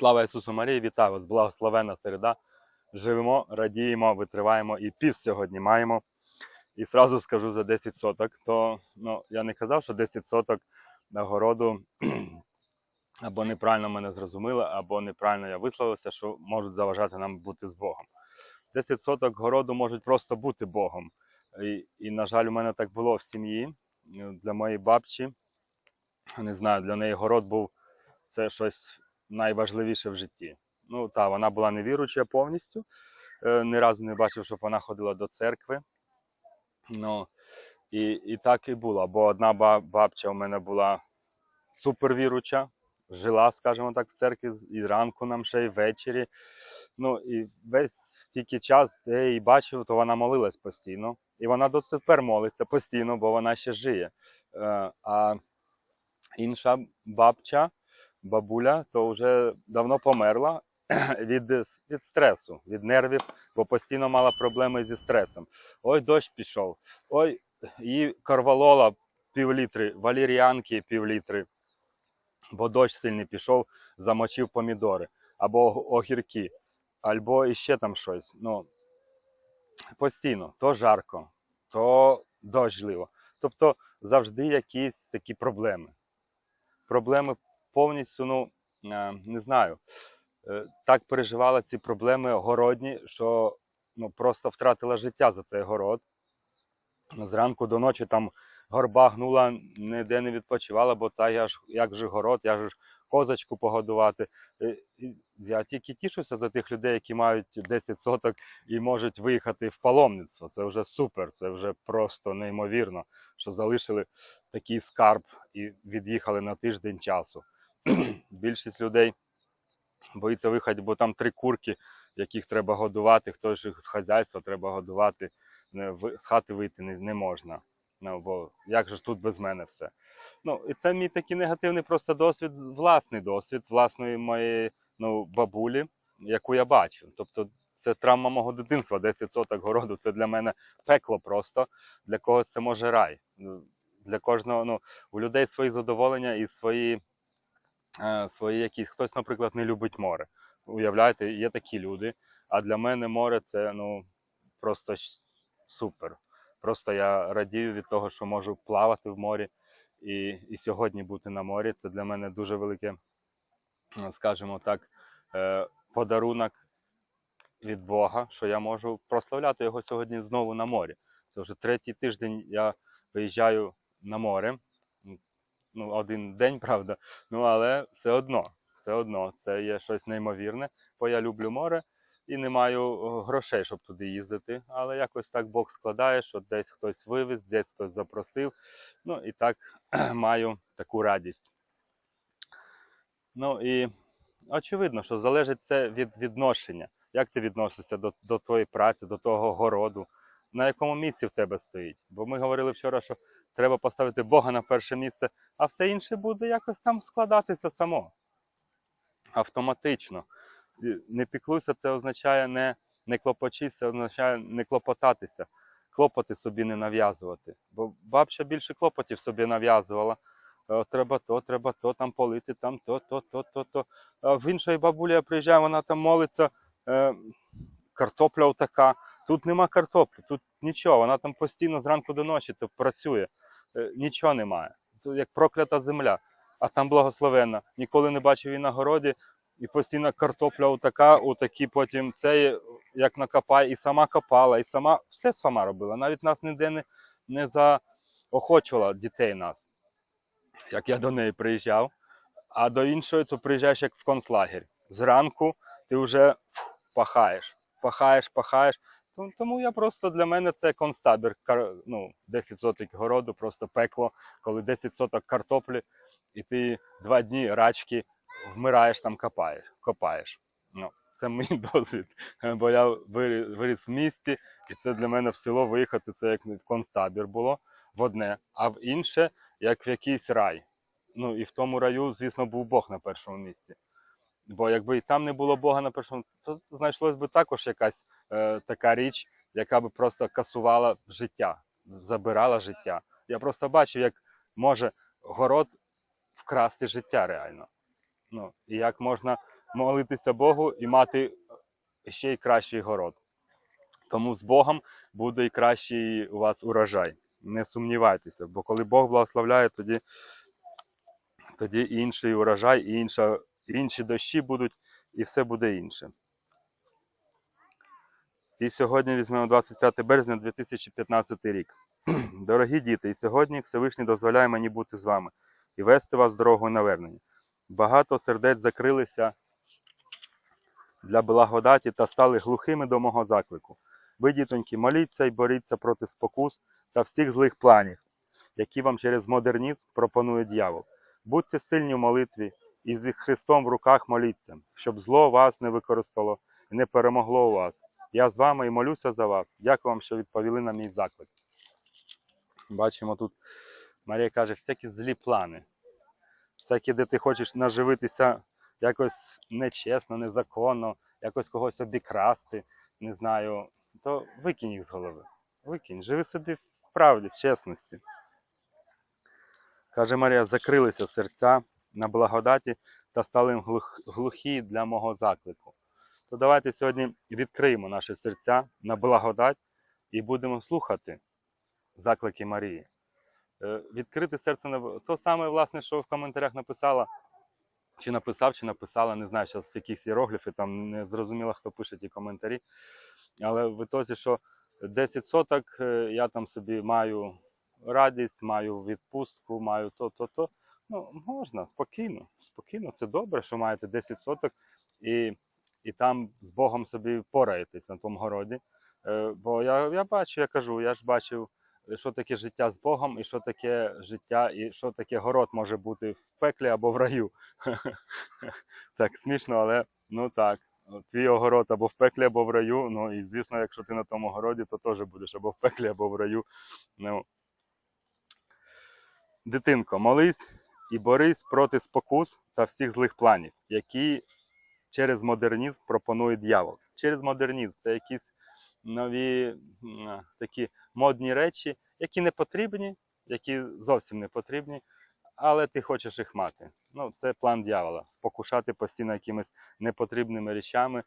Слава Ісусу Марії, вітаю вас, благословенна середа. Живемо, радіємо, витриваємо і піс сьогодні маємо. І сразу скажу за 10 соток, то ну, я не казав, що 10 соток городу або неправильно мене зрозуміли, або неправильно я висловився, що можуть заважати нам бути з Богом. 10 соток городу можуть просто бути Богом. І, і на жаль, у мене так було в сім'ї. Для моєї бабці, не знаю, для неї город був це щось найважливіше в житті. Ну так, вона була невіруюча повністю. Е, Ні разу не бачив, щоб вона ходила до церкви. Ну, і, і так і було. Бо одна ба- бабця у мене була супервіруча, жила, скажімо так, в церкві і ранку нам ще, і ввечері. Ну і весь стільки час я її бачив, то вона молилась постійно. І вона до тепер молиться постійно, бо вона ще жиє. Е, А інша бабця, бабуля, то вже давно померла від, від стресу, від нервів, бо постійно мала проблеми зі стресом. Ой, дощ пішов, ой, її корвалола півлітри, валіріанки півлітри, бо дощ сильний пішов, замочив помідори, або огірки, або іще там щось. Ну, постійно, то жарко, то дощливо. Тобто завжди якісь такі проблеми. Проблеми повністю, ну, е, не знаю, е, так переживала ці проблеми городні, що ну, просто втратила життя за цей город. Зранку до ночі там горба гнула, ніде не відпочивала, бо та я ж як же город, я ж козочку погодувати. Е, Я тільки тішуся за тих людей, які мають 10 соток і можуть виїхати в паломництво. Це вже супер, це вже просто неймовірно, що залишили такий скарб і від'їхали на тиждень часу. Більшість людей боїться виїхати, бо там три курки, яких треба годувати, хтось з хазяйства треба годувати, з хати вийти не, можна. Ну, бо як же ж тут без мене все? Ну, і це мій такий негативний просто досвід, власний досвід власної моєї ну, бабулі, яку я бачив. Тобто це травма мого дитинства, 10 соток городу. Це для мене пекло просто. Для когось це може рай. Для кожного, ну, у людей свої задоволення і свої, свої якісь. Хтось, наприклад, не любить море. Уявляєте, є такі люди. А для мене море це ну, просто супер. Просто я радію від того, що можу плавати в морі і, і сьогодні бути на морі. Це для мене дуже велике, е, скажімо так, е, подарунок від Бога, що я можу прославляти його сьогодні знову на морі. Це вже третій тиждень я виїжджаю на море. Ну, один день, правда. Ну, але все одно, все одно, це є щось неймовірне, бо я люблю море і не маю грошей, щоб туди їздити. Але якось так Бог складає, що десь хтось вивіз, десь хтось запросив. Ну і так маю таку радість. Ну і очевидно, що залежить це від відношення. Як ти відносишся до, до твоєї праці, до того городу, на якому місці в тебе стоїть? Бо ми говорили вчора, що треба поставити Бога на перше місце, а все інше буде якось там складатися само. Автоматично. Не піклуйся, це означає не, не клопочись, це означає не клопотатися. Клопоти собі не нав'язувати. Бо бабця більше клопотів собі нав'язувала. Е, Треба то, треба то, там полити, там то, то, то, то, то. А в іншої бабулі я приїжджаю, вона там молиться, е, картопля така. Тут нема картоплі, тут нічого. Вона там постійно зранку до ночі то працює. Е, нічого немає. Це як проклята земля. А там благословенна. Ніколи не бачив її на городі, і постійно картопля отака, отакі потім це як накопає, і сама копала, і сама все сама робила. Навіть нас ніде не, не заохочувала дітей нас. Як я до неї приїжджав, а до іншої то приїжджаєш як в концлагерь. Зранку ти вже фу, пахаєш, пахаєш, пахаєш. Тому- я просто для мене це концтабір. Ну, 10 соток городу, просто пекло, коли 10 соток картоплі, і ти два дні рачки вмираєш там, копаєш. копаєш. Ну, це мій досвід. Бо я виріс в місті, і це для мене в село виїхати, це як в концтабір було в одне, а в інше, як в якийсь рай. Ну і в тому раю, звісно, був Бог на першому місці. Бо якби і там не було Бога на першому, то знайшлось би також якась е, така річ, яка би просто касувала життя, забирала життя. Я просто бачив, як може город вкрасти життя реально. Ну, і як можна молитися Богу і мати ще й кращий город. Тому з Богом буде і кращий у вас урожай. Не сумнівайтеся, бо коли Бог благословляє, тоді, тоді інший урожай, і інша, інші дощі будуть, і все буде інше. І сьогодні візьмемо 25 березня 2015 рік. Дорогі діти, і сьогодні Всевишній дозволяє мені бути з вами і вести вас дорогою навернення. Багато сердець закрилися для благодаті та стали глухими до мого заклику. Ви, дітоньки, моліться і боріться проти спокус та всіх злих планів, які вам через модернізм пропонує дьявол. Будьте сильні в молитві і з Христом в руках моліться, щоб зло вас не використало і не перемогло у вас. Я з вами і молюся за вас. Дякую вам, що відповіли на мій заклик. Бачимо тут, Марія каже, всякі злі плани. Всякі, де ти хочеш наживитися якось нечесно, незаконно, якось когось обікрасти, не знаю, то викинь їх з голови. Викинь, живи собі в правді, в чесності. Каже Марія, закрилися серця на благодаті та стали глухі для мого заклику. То давайте сьогодні відкриємо наші серця на благодать і будемо слухати заклики Марії. Е, Відкрити серце на то саме, власне, що в коментарях написала, чи написав, чи написала, не знаю, зараз якісь іерогліфи, там не зрозуміло, хто пише ті коментарі. Але в ітозі, що 10 соток е, я там собі маю радість, маю відпустку, маю то, то, то. Ну, можна, спокійно, спокійно. Це добре, що маєте 10 соток і, і там з Богом собі пораєтесь на тому городі. Е, бо я, я бачу, я кажу, я ж бачив, що таке життя з Богом, і що таке життя, і що таке город може бути в пеклі або в раю. Так, смішно, але ну так. Твій огород або в пеклі, або в раю. Ну і звісно, якщо ти на тому городі, то теж будеш або в пеклі, або в раю. Ну, Дитинко, молись і борись проти спокус та всіх злих планів, які через модернізм пропонує дьявол. Через модернізм це якісь нові такі модні речі, які не потрібні, які зовсім не потрібні, але ти хочеш їх мати. Ну, це план дьявола спокушати постійно якимись непотрібними речами,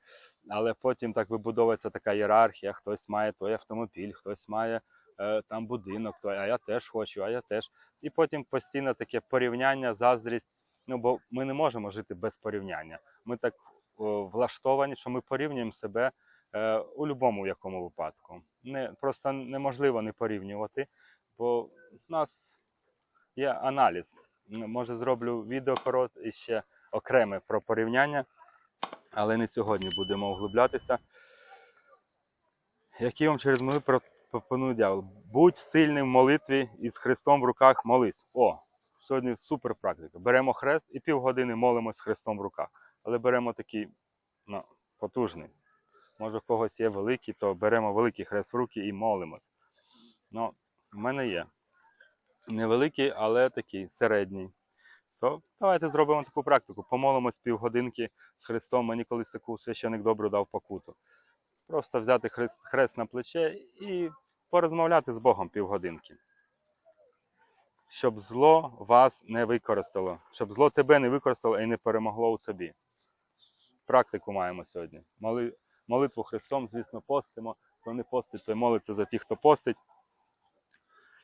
але потім так вибудовується така ієрархія: хтось має той автомобіль, хтось має там будинок, той, а я теж хочу, а я теж. І потім постійно таке порівняння, заздрість. Ну, бо ми не можемо жити без порівняння. Ми так влаштовані, що ми порівнюємо себе е, у будь-якому якому випадку. Не, просто неможливо не порівнювати, бо в нас є аналіз. Може, зроблю відео корот і ще окреме про порівняння, але не сьогодні будемо углублятися. Які вам через про- пропонує дьявол? Будь сильним в молитві і з Христом в руках молись. О, сьогодні супер практика. Беремо хрест і півгодини молимось з Христом в руках. Але беремо такий ну, потужний. Може, в когось є великий, то беремо великий хрест в руки і молимось. Ну, в мене є. Невеликий, але такий середній. То давайте зробимо таку практику. Помолимось півгодинки з Христом. Мені колись таку священик добру дав покуту. Просто взяти хрест, хрест на плече і порозмовляти з Богом півгодинки. Щоб зло вас не використало, щоб зло тебе не використало і не перемогло у тобі. Практику маємо сьогодні. Моли, молитву Христом, звісно, постимо. Хто не постить, той молиться за тих, хто постить.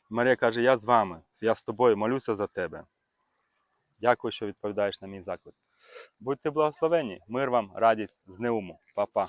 Марія каже: Я з вами, я з тобою молюся за тебе. Дякую, що відповідаєш на мій заклик. Будьте благословені, мир вам, радість з неуму. Па-па.